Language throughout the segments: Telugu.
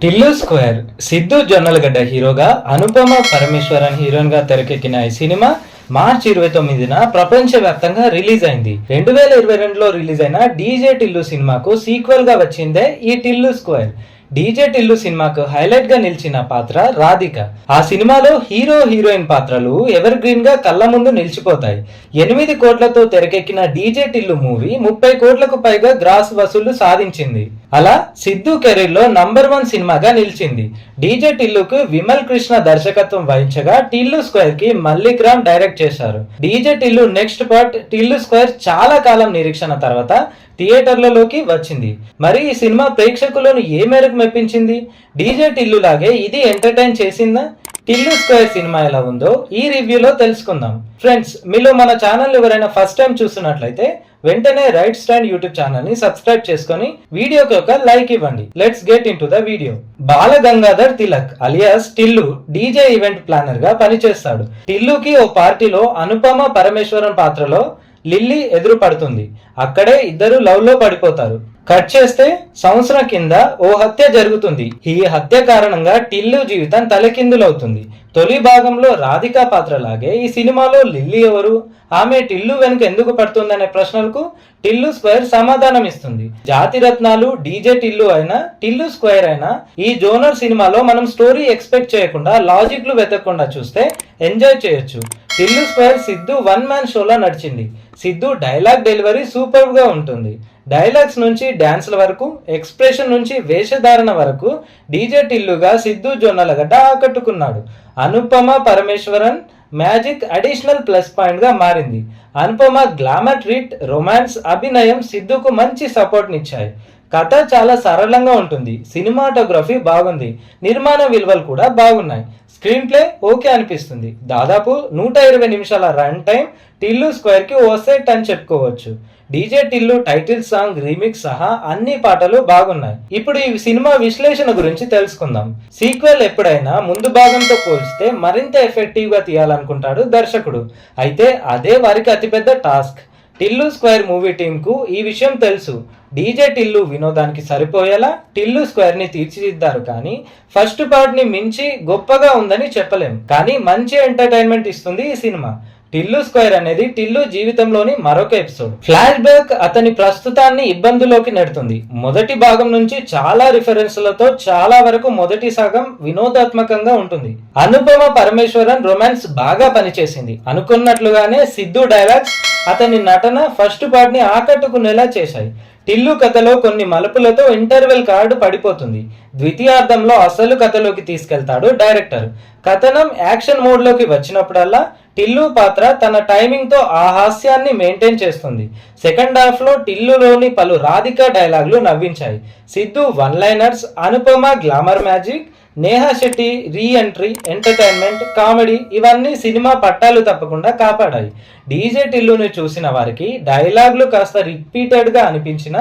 టిల్లు స్క్వేర్ సిద్ధు జొన్నలగడ్డ హీరోగా అనుపమ పరమేశ్వరన్ హీరోయిన్గా తెరకెక్కిన ఈ సినిమా మార్చ్ ఇరవై తొమ్మిదిన ప్రపంచవ్యాప్తంగా రిలీజ్ అయింది. రెండు వేల ఇరవై రెండులో రిలీజ్ అయిన డీజే టిల్లు సినిమాకు సీక్వెల్గా వచ్చిందే ఈ టిల్లు స్క్వేర్. డీజే టిల్లు సినిమాకు హైలైట్గా నిలిచిన పాత్ర రాధిక. ఆ సినిమాలో హీరో హీరోయిన్ పాత్రలు ఎవర్ గ్రీన్గా కళ్ళ ముందు నిలిచిపోతాయి. ఎనిమిది కోట్లతో తెరకెక్కిన డీజే టిల్లు మూవీ ముప్పై కోట్లకు పైగా గ్రాస్ వసూళ్ళు సాధించింది. అలా సిద్ధు కెరీర్లో నంబర్ వన్ సినిమాగా నిలిచింది. డీజే టిల్లుకు విమల్ కృష్ణ దర్శకత్వం వహించగా టిల్లు స్క్వేర్కి మల్లిక్ రామ్ డైరెక్ట్ చేశారు. D J Tillu next part Tillu square చాలా కాలం నిరీక్షణ తర్వాత థియేటర్లలోకి వచ్చింది. మరి ఈ సినిమా ప్రేక్షకులను ఏ మేరకు మెప్పించింది? డీజే టిల్లు లాగే ఇది ఎంటర్టైన్ చేసిందా? టిల్లు స్క్వేర్ సినిమా ఎలా ఉందో ఈ రివ్యూలో తెలుసుకుందాం. ఫ్రెండ్స్ మీలో మన ఛానల్ ఎవరైనా ఫస్ట్ టైం చూస్తున్నట్లయితే వెంటనే రైట్ స్టాండ్ యూట్యూబ్ ఛానల్ని సబ్స్క్రైబ్ చేసుకొని వీడియోకి ఒక లైక్ ఇవ్వండి. Let's get into the video Bala Gangadhar Tilak alias Tillu D J event ప్లానర్గా పనిచేస్తాడు. టిల్లుకి ఓ పార్టీలో అనుపమ పరమేశ్వరం పాత్రలో లిల్లీ ఎదురు పడుతుంది అక్కడే ఇద్దరు లవ్లో పడిపోతారు. కట్ చేస్తే సంవత్సరం కింద ఓ హత్య జరుగుతుంది. ఈ హత్య కారణంగా టిల్లు జీవితం తలకిందులవుతుంది. తొలి భాగంలో రాధికా పాత్రలాగే ఈ సినిమాలో లిల్లీ ఎవరు? ఆమె టిల్లు వెనుక ఎందుకు పడుతుందనే ప్రశ్నలకు టిల్లు స్క్వేర్ సమాధానం ఇస్తుంది జాతి రత్నాలు డీజే టిల్లు అయినా టిల్లు స్క్వేర్ అయినా ఈ జోనర్ సినిమాలో మనం స్టోరీ ఎక్స్పెక్ట్ చేయకుండా లాజిక్లు వెతకకుండా చూస్తే ఎంజాయ్ చేయొచ్చు. Tillu square Siddhu one man షోలో నడిచింది. సిద్ధు డైలాగ్ డెలివరీ సూపర్గా ఉంటుంది. డైలాగ్స్ నుంచి డ్యాన్స్ల వరకు ఎక్స్ప్రెషన్ నుంచి వేషధారణ వరకు డీజే టిల్లుగా సిద్ధు జొన్నలగడ్డ ఆకట్టుకున్నాడు. Anupama Parameswaran magic additional plus పాయింట్గా మారింది. అనుపమ గ్లామర్ ట్రీట్ రొమాన్స్ అభినయం సిద్ధుకు మంచి సపోర్ట్నిచ్చాయి. కథ చాలా సరళంగా ఉంటుంది. సినిమాటోగ్రఫీ బాగుంది. నిర్మాణ విలువలు కూడా బాగున్నాయి. స్క్రీన్ ప్లే ఓకే అనిపిస్తుంది. దాదాపు నూట ఇరవై నిమిషాల రన్ టైం టిల్లు స్క్వేర్కి ఓ సెట్ అని చెప్పుకోవచ్చు. D J Tillu title song remix సహా అన్ని పాటలు బాగున్నాయి. ఇప్పుడు ఈ సినిమా విశ్లేషణ గురించి తెలుసుకుందాం. సీక్వెల్ ఎప్పుడైనా ముందు భాగంతో పోల్చితే మరింత ఎఫెక్టివ్గా తీయాలనుకుంటాడు దర్శకుడు. అయితే అదే వారికి అతిపెద్ద టాస్క్. టిల్లు స్క్వేర్ మూవీ టీంకు ఈ విషయం తెలుసు. డీజే టిల్లు వినోదానికి సరిపోయేలా టిల్లు స్క్వేర్ని తీర్చిదిద్దారు కానీ ఫస్ట్ పార్ట్ని మించి గొప్పగా ఉందని చెప్పలేం. కానీ మంచి ఎంటర్టైన్మెంట్ ఇస్తుంది ఈ సినిమా. టిల్లు స్క్వేర్ అనేది టిల్లు జీవితంలోని మరొక ఎపిసోడ్. ఫ్లాష్ బ్యాక్ అతని ప్రస్తుతాన్ని ఇబ్బందులోకి నెడుతుంది. మొదటి భాగం నుంచి చాలా రిఫరెన్స్లతో చాలా వరకు మొదటి సగం వినోదాత్మకంగా ఉంటుంది. అనుపమ పరమేశ్వరన్ రొమాన్స్ బాగా పనిచేసింది. అనుకున్నట్లుగానే సిద్ధు డైలాగ్స్ అతని నటన ఫస్ట్ పార్ట్ని ఆకట్టుకునేలా చేశాయి. టిల్లు కథలో కొన్ని మలుపులతో ఇంటర్వెల్ కార్డు పడిపోతుంది. ద్వితీయార్థంలో అసలు కథలోకి తీసుకెళ్తాడు డైరెక్టర్. కథనం యాక్షన్ మోడ్లోకి వచ్చినప్పుడల్లా టిల్లు పాత్ర తన టైమింగ్తో ఆ హాస్యాన్ని మెయింటైన్ చేస్తుంది. సెకండ్ హాఫ్లో టిల్లులోని పలు రాధిక డైలాగులు నవ్వించాయి. Siddhu one liners Anupama glamour magic Neha Shetty re entry entertainment comedy ఇవన్నీ సినిమా పట్టాలు తప్పకుండా కాపాడాయి. డీజే టిల్లుని చూసిన వారికి డైలాగులు కాస్త రిపీటెడ్గా అనిపించిన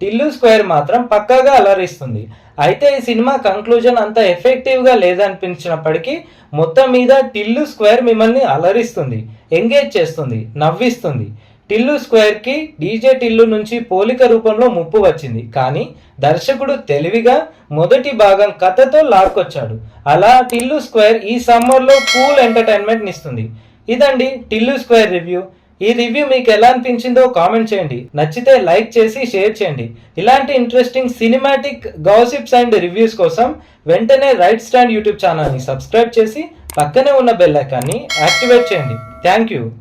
టిల్లు స్క్వేర్ మాత్రం పక్కాగా అలరిస్తుంది. అయితే ఈ సినిమా కంక్లూజన్ అంత ఎఫెక్టివ్గా లేదనిపించినప్పటికీ మొత్తం మీద టిల్లు స్క్వేర్ మిమ్మల్ని అలరిస్తుంది ఎంగేజ్ చేస్తుంది నవ్విస్తుంది. టిల్లు స్క్వేర్కి డీజే టిల్లు నుంచి పోలిక రూపంలో ముప్పు వచ్చింది. కానీ దర్శకుడు తెలివిగా మొదటి భాగం కథతో లాక్కొచ్చాడు. అలా టిల్లు స్క్వేర్ ఈ సమ్మర్లో కూల్ ఎంటర్టైన్మెంట్ ఇస్తుంది ఇదండి టిల్లు స్క్వేర్ రివ్యూ. ఈ రివ్యూ మీకు ఎలా అనిపించిందో కామెంట్ చేయండి. నచ్చితే లైక్ చేసి షేర్ చేయండి. ఇలాంటి interesting cinematic gossips and reviews కోసం వెంటనే రైట్ స్టాండ్ యూట్యూబ్ ఛానల్ని సబ్స్క్రైబ్ చేసి పక్కనే ఉన్న బెల్ ఐకాన్ని యాక్టివేట్ చేయండి. Thank you